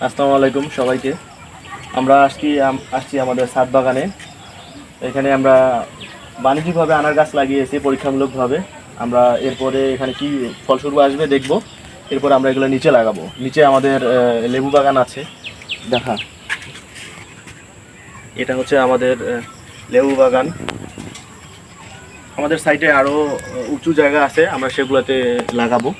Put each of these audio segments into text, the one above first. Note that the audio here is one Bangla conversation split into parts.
আসসালামু আলাইকুম সবাইকে। আমরা আম- আসছি আমাদের সাত বাগানে। এখানে আমরা বাণিজ্যিকভাবে আনার গাছ লাগিয়েছি, পরীক্ষামূলকভাবে। আমরা এরপরে এখানে কি ফলস্বরূপ আসবে দেখব। এরপর আমরা এগুলো নিচে লাগাবো। নিচে আমাদের লেবু বাগান আছে। দেখা। এটা হচ্ছে আমাদের লেবু বাগান। আমাদের সাইডে আরও উঁচু জায়গা আছে, আমরা সেগুলোতে লাগাবো।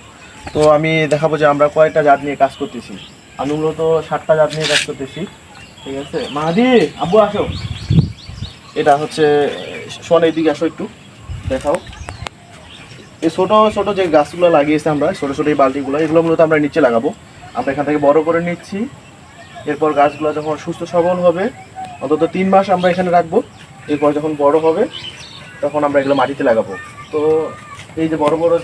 তো আমি দেখাবো যে আমরা কয়েকটা জাত নিয়ে কাজ করতেছি। আমি মূলত সাতটা জাত নিয়ে কাজ করতেছি। ঠিক আছে? মাহাদি, আব্বু আসো। এটা হচ্ছে শোন এইদিকে আসো একটু, দেখাও। এই ছোট, ছোটো যে গাছগুলো লাগিয়েছি আমরা, ছোটো ছোটো এই বালতিগুলো, এগুলো মূলত আমরা নিচে লাগাবো। আমরা এখান থেকে বড় করে নিচ্ছি। এরপর গাছগুলো যখন সুস্থ সবল হবে, অন্তত তিন মাস আমরা এখানে রাখব। এরপর যখন বড় হবে, তখন আমরা এগুলো মাটিতে লাগাবো। তো এই যে বড় বড়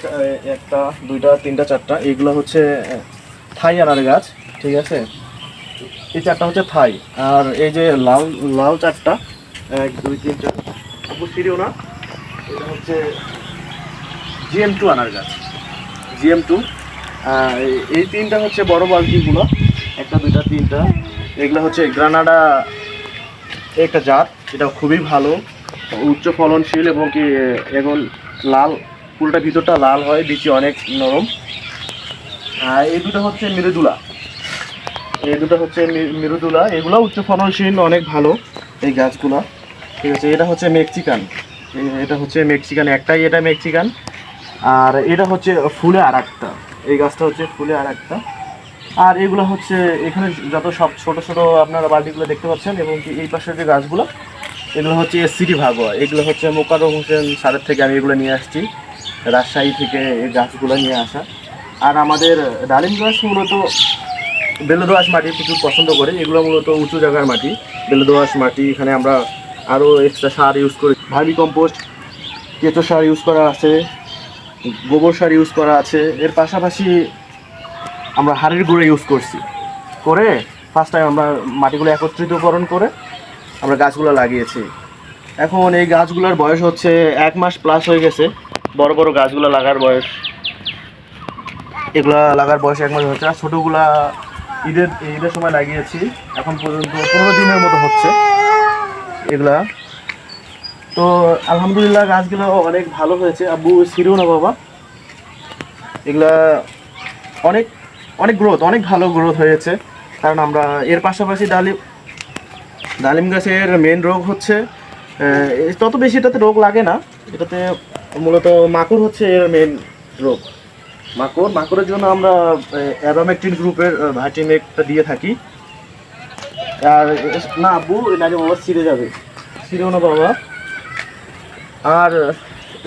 একটা, দুইটা, তিনটা, চারটা এইগুলো হচ্ছে, থাই আনার গাছ। ঠিক আছে? এই চারটা হচ্ছে থাই। আর এই যে লাল লাল চারটা, এক, দুই, তিন, চার আপু না এটা হচ্ছে জিএম টু আনার গাছ জিএম টু এই তিনটা হচ্ছে বড় বালতিগুলো একটা, দুইটা, তিনটা। এগুলো হচ্ছে গ্রানাডা একটা জাত, এটা খুবই ভালো, উচ্চ ফলনশীল এবং কি, এখন লাল ফুলটা ভিতরটা লাল হয় বিচি অনেক নরম। আর এই দুটো হচ্ছে মৃদুলা। এই দুটো হচ্ছে মি- মৃদুলা। এগুলো উচ্চ ফলনশীল, অনেক ভালো, এই গাছগুলো। ঠিক আছে, এটা হচ্ছে মেক্সিকান। এটা হচ্ছে মেক্সিকান, একটাই এটা মেক্সিকান। আর এটা হচ্ছে ফুলে আর একটা এই গাছটা হচ্ছে ফুলে আর একটা আর এগুলো হচ্ছে, এখানে যত সব ছোট ছোট আপনারা বালতিগুলো দেখতে পাচ্ছেন, এবং এই পাশের যে গাছগুলো, এগুলো হচ্ছে সিটি ভাগোয়া। এগুলো হচ্ছে মোকারম হোসেন সারের থেকে আমি এগুলো নিয়ে আসছি, রাজশাহী থেকে এই গাছগুলো নিয়ে আসা। আর আমাদের ডালিম গাছ মূলত বেলদোয়াশ মাটি প্রচুর পছন্দ করে। এগুলো মূলত উঁচু জায়গার মাটি। বেলদোয়াশ মাটি এখানে আমরা আরও এক্সট্রা সার ইউজ করি। ভার্মি কম্পোস্ট, কেঁচো সার ইউজ করা আছে, গোবর সার ইউজ করা আছে। এর পাশাপাশি আমরা হাড়ের গুঁড়ো ইউজ করছি। করে ফার্স্ট টাইম আমরা মাটিগুলো একত্রিতকরণ করে আমরা গাছগুলো লাগিয়েছি। এখন এই গাছগুলোর বয়স হচ্ছে এক মাস প্লাস হয়ে গেছে। বড় বড় গাছগুলো লাগার বয়স। এগুলা লাগার বয়স এক মাস হচ্ছে আর ছোটোগুলা ঈদের ঈদের সময় লাগিয়েছি। এখন পর্যন্ত পনেরো দিনের মতো হচ্ছে এগুলা। তো আলহামদুলিল্লাহ গাছগুলো অনেক ভালো হয়েছে। আব্বু ছিঁড়েও না বাবা? এগুলা অনেক অনেক গ্রোথ অনেক ভালো গ্রোথ হয়েছে। কারণ আমরা এর পাশাপাশি ডালিম ডালিম গাছের মেন রোগ হচ্ছে তত বেশি এটাতে রোগ লাগে না। এটাতে মূলত মাকুর হচ্ছে এর মেন রোগ। মাকড়। মাকড়ের জন্য আমরা অ্যারোমেকটিন গ্রুপের ভাইটিমেকটা দিয়ে থাকি। আর না আব্বু নাকি বাবা ছিঁড়ে যাবে। ছিঁড়েও না বাবা। আর,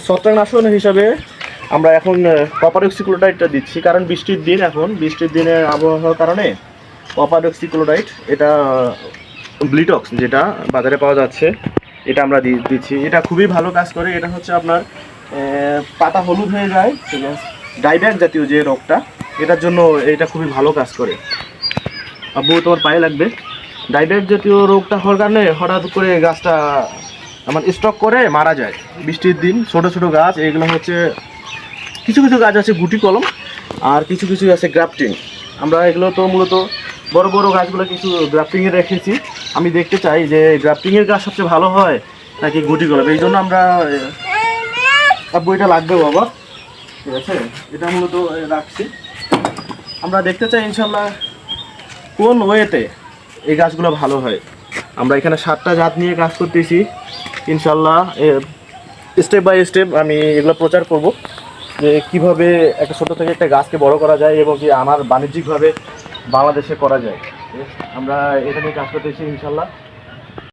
ছত্রাকনাশক হিসাবে আমরা এখন কপার দিচ্ছি। কারণ বৃষ্টির দিন এখন। বৃষ্টির দিনে আবহাওয়ার কারণে কপার এটা, ব্লিটক্স যেটা বাজারে পাওয়া যাচ্ছে, এটা আমরা দিচ্ছি। এটা খুবই ভালো কাজ করে। এটা হচ্ছে আপনার পাতা হলুদ হয়ে যায় ডাইব্যাক জাতীয় যে রোগটা, এটার জন্য এটা খুবই ভালো কাজ করে। আব্বু, তোমার পায়ে লাগবে। ডাইব্যাক জাতীয় রোগটা হওয়ার কারণে হঠাৎ করে গাছটা আমার স্টক করে মারা যায়। বৃষ্টির দিন ছোট ছোট গাছ, এগুলো হচ্ছে কিছু কিছু গাছ আছে গুটি কলম আর কিছু কিছু আছে গ্রাফটিং। আমরা এগুলো তো মূলত বড় বড় গাছগুলো কিছু গ্রাফটিংয়ে রেখেছি। আমি দেখতে চাই যে গ্রাফটিংয়ের গাছ সবচেয়ে ভালো হয় নাকি গুটি কলম? এই জন্য আমরা আব্বু, এটা লাগবে বাবা। ঠিক আছে? এটা মূলত রাখছি। আমরা দেখতে চাই, ইনশাল্লাহ, কোন ওয়েতে এই গাছগুলো ভালো হয়। আমরা এখানে সাতটা জাত নিয়ে কাজ করতেছি। ইনশাল্লাহ স্টেপ বাই স্টেপ আমি এগুলো প্রচার করব। যে কীভাবে একটা ছোটো থেকে একটা গাছকে বড় করা যায় এবং কি আমার বাণিজ্যিকভাবে বাংলাদেশে করা যায়। আমরা এটা নিয়ে কাজ করতেছি, ইনশাল্লাহ।